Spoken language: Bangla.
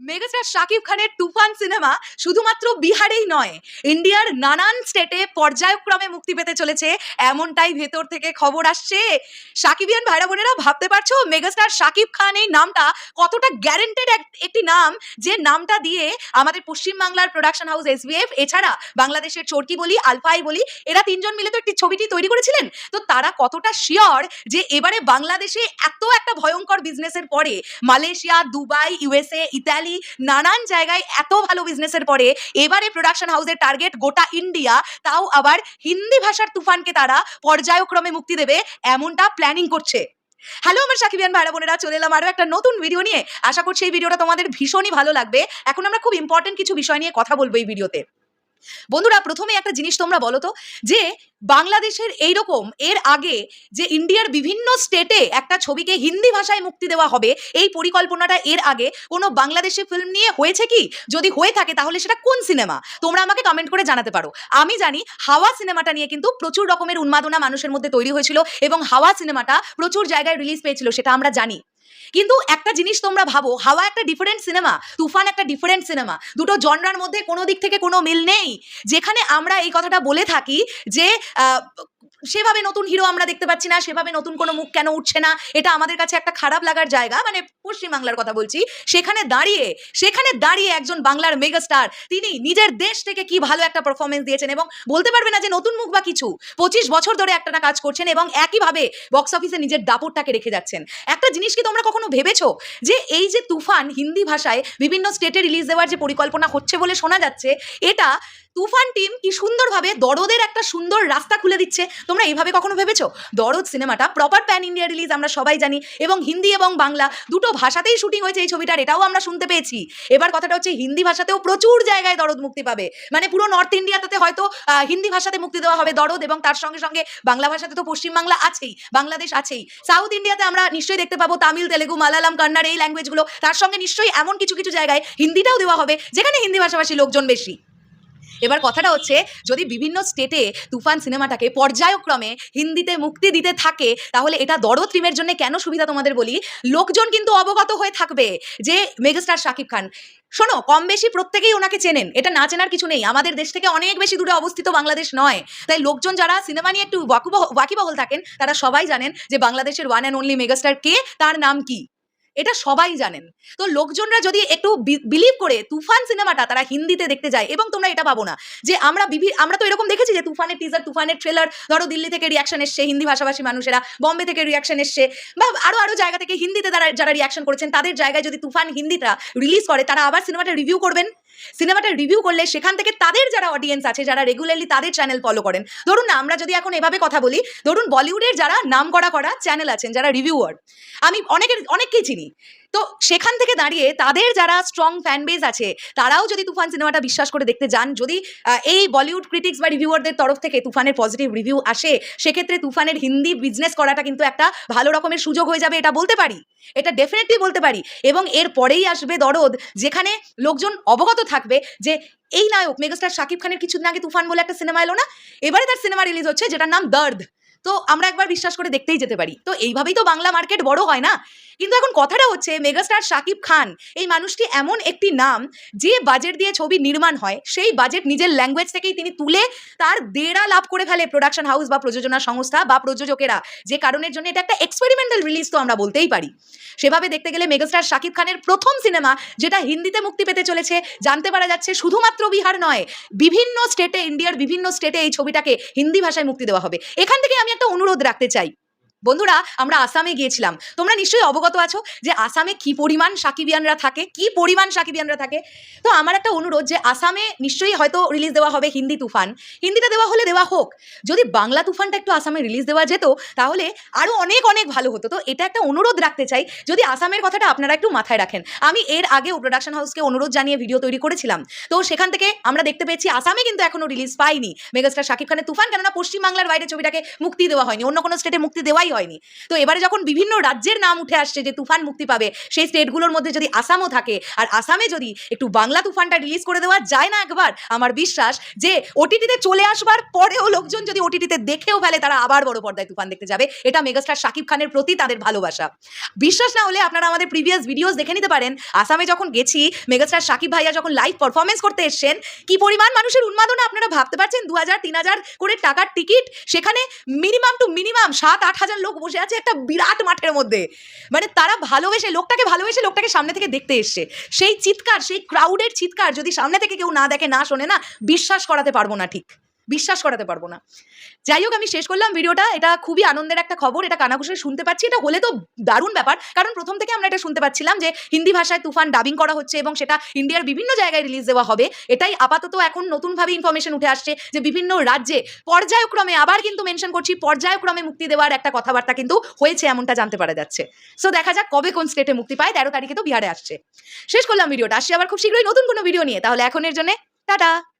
মেগাস্টার শাকিব খানের তুফান সিনেমা শুধুমাত্র বিহারেই নয়, ইন্ডিয়ার নানান স্টেটে পর্যায়ক্রমে মুক্তি পেতে চলেছে, এমনটাই ভেতর থেকে খবর আসছে। সাকিবিয়ান ভাইরা বোনেরা, ভাবতে পারছ মেগাস্টার শাকিব খান এই নামটা কতটা গ্যারেন্টেড একটি নাম? যে নামটা দিয়ে আমাদের পশ্চিমবাংলার প্রোডাকশন হাউস এসবিএফ এছাড়া বাংলাদেশের চরকি বলি আলফাই বলি, এরা তিনজন মিলে তো একটি ছবিটি তৈরি করেছিলেন। তো তারা কতটা শিওর যে এবারে বাংলাদেশে এত একটা ভয়ঙ্কর বিজনেসের পরে মালয়েশিয়া, দুবাই ইউএসএ ইতালি নানান জায়গায় এত ভালো বিজনেসের পরে এবারে প্রোডাকশন হাউসের টার্গেট গোটা ইন্ডিয়া তাও আবার হিন্দি ভাষার তুফানকে তারা পর্যায়ক্রমে মুক্তি দেবে এমনটা প্ল্যানিং করছে। হ্যালো আমার সাকিবিয়ান ভাইরা বোনেরা, চলে এলাম আরও একটা নতুন ভিডিও নিয়ে। আশা করছি এই ভিডিওটা তোমাদের ভীষণই ভালো লাগবে। এখন আমরা খুব ইম্পর্টেন্ট কিছু বিষয় নিয়ে কথা বলব এই ভিডিওতে বন্ধুরা, প্রথমে একটা জিনিস তোমরা বলো তো, যে বাংলাদেশের এই রকম এর আগে যে ইন্ডিয়ার বিভিন্ন স্টেটে একটা ছবিকে হিন্দি ভাষায় মুক্তি দেওয়া হবে, এই পরিকল্পনাটা এর আগে কোনো বাংলাদেশি ফিল্ম নিয়ে হয়েছে কি? যদি হয়ে থাকে তাহলে সেটা কোন সিনেমা তোমরা আমাকে কমেন্ট করে জানাতে পারো। আমি জানি হাওয়া সিনেমাটা নিয়ে কিন্তু প্রচুর রকমের উন্মাদনা মানুষের মধ্যে তৈরি হয়েছিল এবং হাওয়া সিনেমাটা প্রচুর জায়গায় রিলিজ পেয়েছিল, সেটা আমরা জানি। কিন্তু একটা জিনিস তোমরা ভাবো, হাওয়া একটা ডিফারেন্ট সিনেমা তুফান একটা ডিফারেন্ট সিনেমা দুটো জনরার মধ্যে কোনো দিক থেকে কোনো মিল নেই। যেখানে আমরা এই কথাটা বলে থাকি যে সেভাবে নতুন হিরো আমরা দেখতে পাচ্ছি না, সেভাবে নতুন কোনো মুখ কেন উঠছে না, এটা আমাদের কাছে একটা খারাপ লাগার জায়গা। মানে পশ্চিমবাংলার কথা বলছি, সেখানে দাঁড়িয়ে সেখানে দাঁড়িয়ে একজন বাংলার মেগাস্টার তিনি নিজের দেশ থেকে কি ভালো একটা পারফরমেন্স দিয়েছেন এবং বলতে পারবে না যে নতুন মুখ বা কিছু। পঁচিশ বছর ধরে একটা না কাজ করছেন এবং একইভাবে বক্স অফিসে নিজের দাপটটাকে রেখে যাচ্ছেন। একটা জিনিস কি তোমরা কখনো ভেবেছো? যে এই যে তুফান হিন্দি ভাষায় বিভিন্ন স্টেটে রিলিজ দেওয়ার যে পরিকল্পনা হচ্ছে বলে শোনা যাচ্ছে, এটা তুফান টিম কি সুন্দরভাবে দরদের একটা সুন্দর রাস্তা খুলে দিচ্ছে? তোমরা এইভাবে কখনো ভেবেছো? দরদ সিনেমাটা প্রপার প্যান ইন্ডিয়া রিলিজ আমরা সবাই জানি এবং হিন্দি এবং বাংলা দুটো ভাষাতেই শুটিং হয়েছে এই ছবিটার, এটাও আমরা শুনতে পেয়েছি। এবার কথাটা হচ্ছে হিন্দি ভাষাতেও প্রচুর জায়গায় দরদ মুক্তি পাবে। মানে পুরো নর্থ ইন্ডিয়াতে হয়তো হিন্দি ভাষাতে মুক্তি দেওয়া হবে দরদ এবং তার সঙ্গে সঙ্গে বাংলা ভাষাতে তো পশ্চিমবাংলা আছেই, বাংলাদেশ আছেই। সাউথ ইন্ডিয়াতে আমরা নিশ্চয়ই দেখতে পাবো তামিল, তেলেগু, মালায়ালাম, কন্নড় এই ল্যাঙ্গুয়েজগুলো তার সঙ্গে নিশ্চয়ই এমন কিছু কিছু জায়গায় হিন্দিটাও দেওয়া হবে, যেখানে হিন্দি ভাষাভাষী লোকজন বেশি। এবার কথাটা হচ্ছে, যদি বিভিন্ন স্টেটে তুফান সিনেমাটাকে পর্যায়ক্রমে হিন্দিতে মুক্তি দিতে থাকে, তাহলে এটা দরদ টিমের জন্য কেন সুবিধা তোমাদের বলি? লোকজন কিন্তু অবগত হয়ে থাকবে যে মেগাস্টার শাকিব খান। শোনো কম বেশি প্রত্যেকেই ওনাকে চেনেন, এটা না চেনার কিছু নেই। আমাদের দেশ থেকে অনেক বেশি দূরে অবস্থিত বাংলাদেশ নয়। তাই লোকজন যারা সিনেমা নিয়ে একটু ওয়াকিবহ, ওয়াকিবহল থাকেন, তারা সবাই জানেন যে বাংলাদেশের ওয়ান অ্যান্ড অনলি মেগাস্টার কে, তার নাম কি? এটা সবাই জানেন। তো লোকজনরা যদি একটু বিলিভ করে তুফান সিনেমাটা তারা হিন্দিতে দেখতে যায় এবং তোমরা এটা পাবো না। যে আমরা বিভিন্ন আমরা তো এরকম দেখেছি যে তুফানের টিজার তুফানের ট্রেলার ধরো দিল্লি থেকে রিয়াকশন এসছে, হিন্দি ভাষাভাষী মানুষেরা, বম্বে থেকে রিয়াকশন এসছে, বা আরও আরও জায়গা থেকে হিন্দিতে তারা, যারা রিয়াকশন করেছেন, তাদের জায়গায় যদি তুফান হিন্দিটা রিলিজ করে, তারা আবার সিনেমাটা রিভিউ করবেন। সিনেমাটা রিভিউ করলে সেখান থেকে তাদের যারা অডিয়েন্স আছে, যারা রেগুলারলি তাদের চ্যানেল ফলো করেন, ধরুন না আমরা যদি এখন এভাবে কথা বলি, ধরুন বলিউডের যারা নাম করা করা চ্যানেল আছেন, যারা রিভিউয়ার আমি অনেকের, অনেককেই চিনি তো সেখান থেকে দাঁড়িয়ে তাদের যারা স্ট্রং ফ্যান বেজ আছে, তারাও যদি তুফান সিনেমাটা বিশ্বাস করে দেখতে যান, যদি এই বলিউড ক্রিটিক্স বা রিভিউয়ারদের তরফ থেকে তুফানের পজিটিভ রিভিউ আসে, সেক্ষেত্রে তুফানের হিন্দি বিজনেস করাটা কিন্তু একটা ভালো রকমের সুযোগ হয়ে যাবে, এটা বলতে পারি। এটা ডেফিনেটলি বলতে পারি। এবং এর পরেই আসবে দরদ, যেখানে লোকজন অবগত থাকবে যে, এই নায়ক, মেগাস্টার শাকিব খানের কিছুদিন আগে তুফান বলে একটা সিনেমা এলো না? এবারে তার সিনেমা রিলিজ হচ্ছে, যেটার নাম দর্দ। তো আমরা একবার বিশ্বাস করে দেখতেই যেতে পারি। তো এইভাবেই তো বাংলা মার্কেট বড় হয় না? কিন্তু এখন কথাটা হচ্ছে মেগাস্টার শাকিব খান, এই মানুষটি এমন একটি নাম যে বাজেট দিয়ে ছবি নির্মাণ হয়, সেই বাজেট নিজের ল্যাঙ্গুয়েজ থেকেই তিনি তুলে তার দেড়া লাভ করে ফেলে প্রোডাকশন হাউস বা প্রযোজনা সংস্থা বা প্রযোজকেরা, যে কারণের জন্য এটা একটা এক্সপেরিমেন্টাল রিলিজ তো আমরা বলতেই পারি। সেভাবে দেখতে গেলে মেগাস্টার শাকিব খানের প্রথম সিনেমা যেটা হিন্দিতে মুক্তি পেতে চলেছে, জানতে পারা যাচ্ছে শুধুমাত্র বিহার নয়, বিভিন্ন স্টেটে ইন্ডিয়ার বিভিন্ন স্টেটে এই ছবিটাকে হিন্দি ভাষায় মুক্তি দেওয়া হবে। এখান থেকে আমি একটা অনুরোধ রাখতে চাই। বন্ধুরা, আমরা আসামে গিয়েছিলাম। তোমরা নিশ্চয়ই অবগত আছো যে আসামে কি পরিমাণ সাকিবিয়ানরা থাকে, কি পরিমাণ সাকিবিয়ানরা থাকে। তো আমার একটা অনুরোধ যে আসামে নিশ্চয়ই হয়তো রিলিজ দেওয়া হবে হিন্দি তুফান। হিন্দিতে দেওয়া হলে দেওয়া হোক। যদি বাংলা তুফানটা একটু আসামে রিলিজ দেওয়া যেত, তাহলে আরও অনেক অনেক ভালো হতো। তো এটা একটা অনুরোধ রাখতে চাই, যদি আসামের কথাটা আপনারা একটু মাথায় রাখেন। আমি এর আগেও প্রোডাকশন হাউসকে অনুরোধ জানিয়ে ভিডিও তৈরি করেছিলাম। তো সেখান থেকে আমরা দেখতে পেয়েছি, আসামে কিন্তু এখনও রিলিজ পাইনি। মেগাস্টার শাকিব খানের তুফান, কেননা পশ্চিমবাংলার বাইরে ছবিটাকে মুক্তি দেওয়া হয়নি। অন্য কোনো স্টেটে মুক্তি দেওয়াই হয়নি। তো এবারে যখন বিভিন্ন রাজ্যের নাম উঠে আসছে যে তুফান মুক্তি পাবে, সেই স্টেটগুলোর মধ্যে যদি আসামও থাকে, আর আসামে যদি একটু বাংলা তুফানটা রিলিজ করে দেওয়া যায় না একবার, আমার বিশ্বাস যে ওটিটিতে চলে আসবার পরেও লোকজন যদি ওটিটিতে দেখেও ফেলে, তারা আবার বড় পর্দায় তুফান দেখতে যাবে। এটা মেগাস্টার শাকিব খানের প্রতি তাদের ভালোবাসা। বিশ্বাস না হলে আপনারা আমাদের প্রিভিয়াস ভিডিওস দেখে নিতে পারেন। আসামে যখন গেছি, মেগাস্টার শাকিব ভাইয়া যখন লাইভ পারফরমেন্স করতে এসেছেন, কি পরিমাণ মানুষের উন্মাদনা আপনারা ভাবতে পারছেন? দু হাজার, তিন হাজার করে টাকার টিকিট সেখানে মিনিমাম টু মিনিমাম সাত, আট হাজার লোক বসে আছে একটা বিরাট মাঠের মধ্যে। মানে তারা ভালোবেসে, লোকটাকে ভালোবেসে লোকটাকে সামনে থেকে দেখতে এসছে। সেই চিৎকার, সেই ক্রাউডের চিৎকার যদি সামনে থেকে কেউ না দেখে, না শোনে না, বিশ্বাস করাতে পারব না ঠিক। বিশ্বাস করাতে পারব না। যাই হোক, আমি শেষ করলাম ভিডিওটা। এটা খুবই আনন্দের একটা খবর, এটা কানাঘুষে শুনতে পাচ্ছি। এটা হলে তো দারুণ ব্যাপার, কারণ প্রথম থেকে আমরা এটা শুনতে পাচ্ছিলাম যে হিন্দি ভাষায় তুফান ডাবিং করা হচ্ছে এবং সেটা ইন্ডিয়ার বিভিন্ন জায়গায় রিলিজ দেওয়া হবে। এটাই আপাতত এখন নতুনভাবে ইনফরমেশন উঠে আসছে যে বিভিন্ন রাজ্যে পর্যায়ক্রমে আবার কিন্তু মেনশন করছি, পর্যায়ক্রমে মুক্তি দেওয়ার একটা কথাবার্তা কিন্তু হয়েছে, এমনটা জানতে পারা যাচ্ছে। সো দেখা যাক কবে কোন স্টেটে মুক্তি পায়। তেরো তারিখে তো বিহারে আসছে। শেষ করলাম ভিডিওটা। আসছে আবার খুব শীঘ্রই নতুন কোনো ভিডিও নিয়ে। তাহলে এখনের জন্য টাটা।